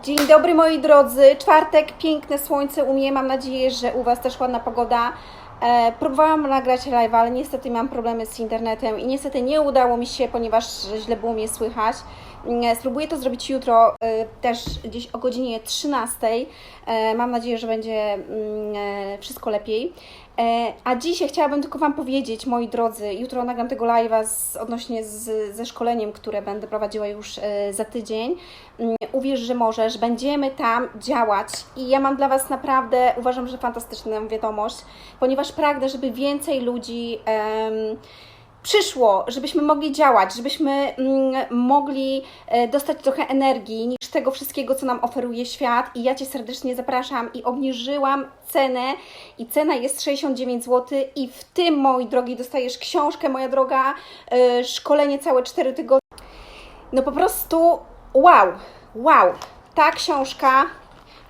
Dzień dobry moi drodzy, czwartek, piękne słońce u mnie, mam nadzieję, że u Was też ładna pogoda. E, próbowałam nagrać live, ale niestety mam problemy z internetem i niestety nie udało mi się, ponieważ źle było mnie słychać. Mm, Spróbuję to zrobić jutro, e, też gdzieś o godzinie 13. E, mam nadzieję, że będzie mm, e, wszystko lepiej. E, A dzisiaj chciałabym tylko Wam powiedzieć, moi drodzy, jutro nagram tego live'a z, odnośnie z, ze szkoleniem, które będę prowadziła już e, za tydzień. Mm, Uwierz, że możesz, będziemy tam działać i ja mam dla Was naprawdę, uważam, że fantastyczną wiadomość, ponieważ pragnę, żeby więcej ludzi em, przyszło, żebyśmy mogli działać, żebyśmy mm, mogli e, dostać trochę energii niż tego wszystkiego, co nam oferuje świat. I ja Cię serdecznie zapraszam i obniżyłam cenę i cena jest 69 zł i w tym, moi drogi, dostajesz książkę, moja droga, e, szkolenie całe 4 tygodnie. No po prostu wow, wow, ta książka,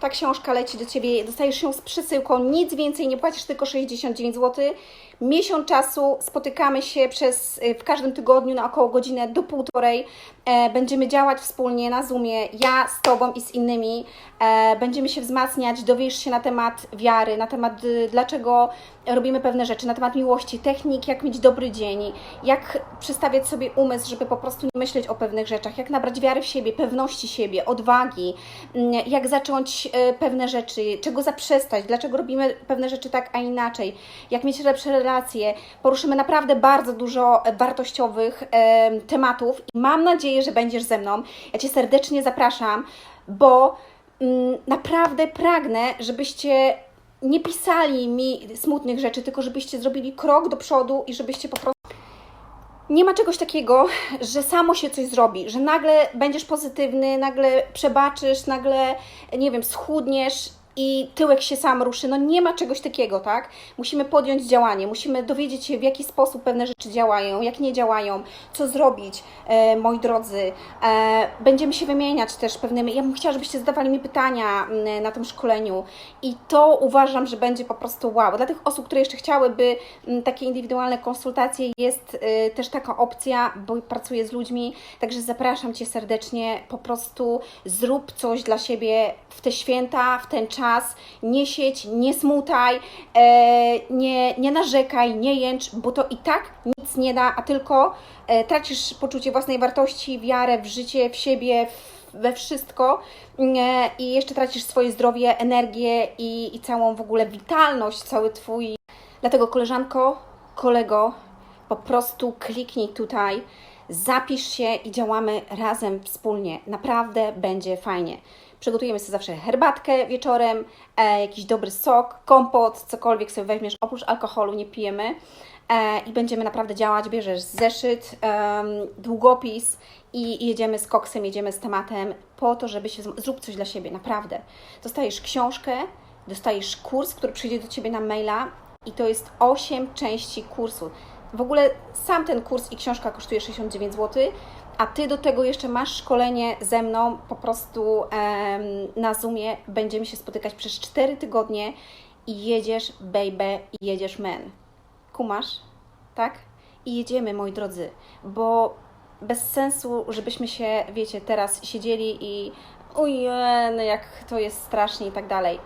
ta książka leci do Ciebie, dostajesz ją z przesyłką, nic więcej nie płacisz, tylko 69 zł. Miesiąc czasu, spotykamy się przez, y, w każdym tygodniu na około godzinę do półtorej. E, będziemy działać wspólnie na Zoomie, ja z Tobą i z innymi. E, będziemy się wzmacniać, dowiesz się na temat wiary, na temat y, dlaczego robimy pewne rzeczy, na temat miłości, technik, jak mieć dobry dzień, jak przestawiać sobie umysł, żeby po prostu nie myśleć o pewnych rzeczach, jak nabrać wiary w siebie, pewności siebie, odwagi, mm, jak zacząć pewne rzeczy, czego zaprzestać, dlaczego robimy pewne rzeczy tak, a inaczej, jak mieć lepsze relacje. Poruszymy naprawdę bardzo dużo e, wartościowych em, tematów mam nadzieję, że będziesz ze mną. Ja Cię serdecznie zapraszam, bo mm, naprawdę pragnę, żebyście nie pisali mi smutnych rzeczy, tylko żebyście zrobili krok do przodu i żebyście po prostu. Nie ma czegoś takiego, że samo się coś zrobi, że nagle będziesz pozytywny, nagle przebaczysz, nagle, nie wiem, schudniesz i tyłek się sam ruszy. No nie ma czegoś takiego, tak? Musimy podjąć działanie, musimy dowiedzieć się, w jaki sposób pewne rzeczy działają, jak nie działają, co zrobić, e, moi drodzy. E, będziemy się wymieniać też pewnymi. Ja bym chciała, żebyście zadawali mi pytania na tym szkoleniu i to uważam, że będzie po prostu wow. Dla tych osób, które jeszcze chciałyby takie indywidualne konsultacje, jest y, też taka opcja, bo pracuję z ludźmi, także zapraszam Cię serdecznie. Po prostu zrób coś dla siebie w te święta, w ten czas. Nie siedź, nie smutaj, e, nie, nie narzekaj, nie jęcz, bo to i tak nic nie da, a tylko e, tracisz poczucie własnej wartości, wiarę w życie, w siebie, we wszystko e, i jeszcze tracisz swoje zdrowie, energię i, i całą w ogóle witalność, cały Twój. Dlatego koleżanko, kolego, po prostu kliknij tutaj, zapisz się i działamy razem wspólnie. Naprawdę będzie fajnie. Przygotujemy sobie zawsze herbatkę wieczorem, e, jakiś dobry sok, kompot, cokolwiek sobie weźmiesz, oprócz alkoholu nie pijemy. E, I będziemy naprawdę działać, bierzesz zeszyt, em, długopis i jedziemy z koksem, jedziemy z tematem po to, żeby się, zrób coś dla siebie, naprawdę. Dostajesz książkę, dostajesz kurs, który przyjdzie do Ciebie na maila i to jest 8 części kursu. W ogóle sam ten kurs i książka kosztuje 69 zł, a Ty do tego jeszcze masz szkolenie ze mną po prostu em, na Zoomie. Będziemy się spotykać przez 4 tygodnie i jedziesz baby, i jedziesz man. Kumasz? Tak? I jedziemy, moi drodzy, bo bez sensu, żebyśmy się, wiecie, teraz siedzieli i ojej, jak to jest strasznie i tak dalej.